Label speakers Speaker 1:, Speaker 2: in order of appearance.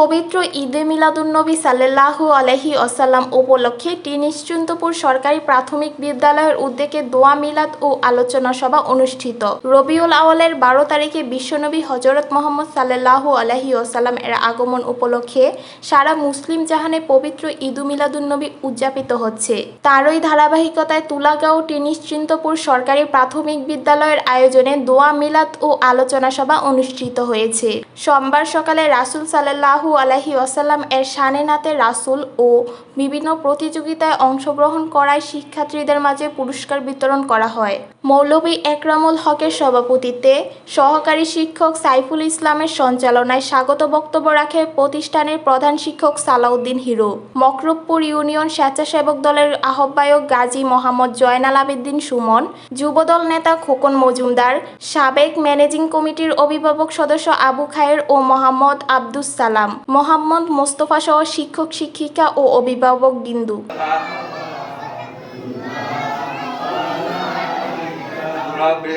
Speaker 1: পবিত্র ঈদে মিলাদুন্নবী সাল্লাল্লাহু আলহি আসাল্লাম উপলক্ষে টি নিশ্চিন্তপুর সরকারি প্রাথমিক বিদ্যালয়ের উদ্যোগে দোয়া মিলাদ ও আলোচনা সভা অনুষ্ঠিত। রবিউল আওয়ালের বারো তারিখে বিশ্বনবী হজরত মোহাম্মদ সাল্লাল্লাহু আলহি আসাল্লাম এর আগমন উপলক্ষে সারা মুসলিম জাহানে পবিত্র ঈদু মিলাদুন্নবী উদযাপিত হচ্ছে। তারই ধারাবাহিকতায় তুলাগাঁও টি নিশ্চিন্তপুর সরকারি প্রাথমিক বিদ্যালয়ের আয়োজনে দোয়া মিলাদ ও আলোচনা সভা অনুষ্ঠিত হয়েছে। সোমবার সকালে রাসুল সাল্লাল্লাহু আলাহি ওয়াসাল্লাম এর শানে নাতে রাসুল ও বিভিন্ন প্রতিযোগিতায় অংশগ্রহণ করায় শিক্ষার্থীদের মাঝে পুরস্কার বিতরণ করা হয়। মৌলভী একরামুল হকের সভাপতিত্বে সহকারী শিক্ষক সাইফুল ইসলামের সঞ্চালনায় স্বাগত বক্তব্য রাখে প্রতিষ্ঠানের প্রধান শিক্ষক সালাউদ্দিন হিরো। মকরবপুর ইউনিয়ন স্বেচ্ছাসেবক দলের আহ্বায়ক গাজী মোহাম্মদ জয়নাল আবেদ্দিন সুমন, যুবদল নেতা খোকন মজুমদার, সাবেক ম্যানেজিং কমিটির অভিভাবক সদস্য আবু খায়ের ও মোহাম্মদ আব্দুস সালাম। মোহাম্মদ মোস্তফা সহ শিক্ষক শিক্ষিকা ও অভিভাবক বিন্দু।
Speaker 2: রবি